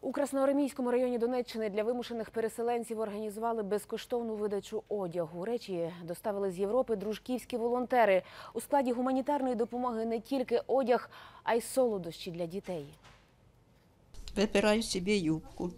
У Красноармійському районі Донеччини для вимушених переселенців організували безкоштовну видачу одягу. Речі доставили з Європи дружківські волонтери. У складі гуманітарної допомоги не тільки одяг, а й солодощі для дітей. Вибираю собі юбку.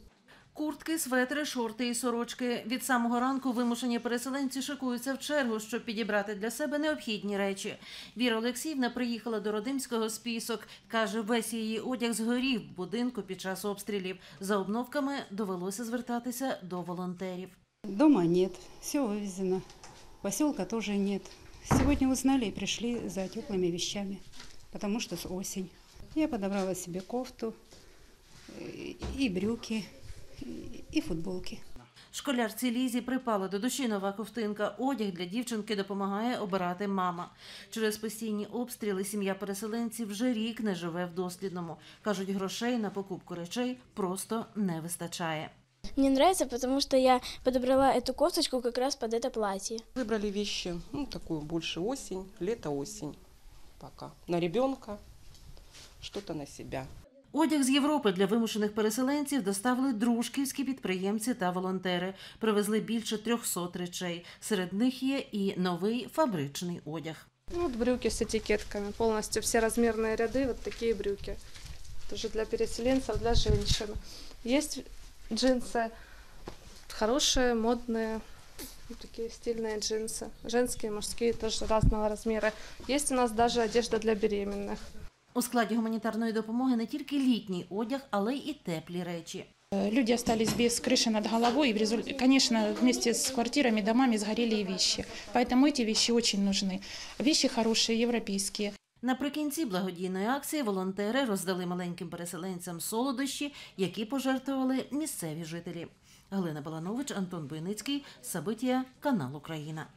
Куртки, светри, шорти і сорочки. Від самого ранку вимушені переселенці шикуються в чергу, щоб підібрати для себе необхідні речі. Віра Олексіївна приїхала до родимського список. Каже, весь її одяг згорів в будинку під час обстрілів. За обновками довелося звертатися до волонтерів. Дома нет, все вывезено. Поселка тоже нет. Сегодня узнали и пришли за теплыми вещами, потому что с осень. Я подобрала себе кофту, э, и брюки, и- и футболки. Школярці Лізі припала до душі нова ковтинка. Одяг для дівчинки допомагає обирати мама. Через постійні обстріли сім'я переселенців вже рік не живе в дослідному. Кажуть, грошей на покупку речей просто не вистачає. Мне нравится, потому что я подобрала эту кофточку как раз под это платье. Выбрали вещи, ну, такую больше осень, лето-осень пока. На ребенка, что-то на себя. Одяг з Європи для вимушених переселенців доставили дружківські підприємці та волонтери. Привезли більше 300 речей. Серед них є і новий фабричний одяг. Ну, Вот брюки с этикетками, полностью все размерные ряды, вот такие брюки. Тоже для переселенцев, для женщин. Есть джинсы хорошие, модные, вот такие стильные джинсы. Женские, мужские, тоже разного размера. Есть у нас даже одежда для беременных. У складі гуманітарної допомоги не тільки літній одяг, але й теплі речі. Э, Люди остались без крыши над головой, и, в результ- конечно, вместе с квартирами, домами сгорели и вещи. Поэтому эти вещи очень нужны. Вещи хорошие, европейские. Наприкінці благодійної акції волонтери роздали маленьким переселенцям солодощі, які пожертвували місцеві жителі. Галина Баланович, Антон Бойницький, Сабитія, канал Україна.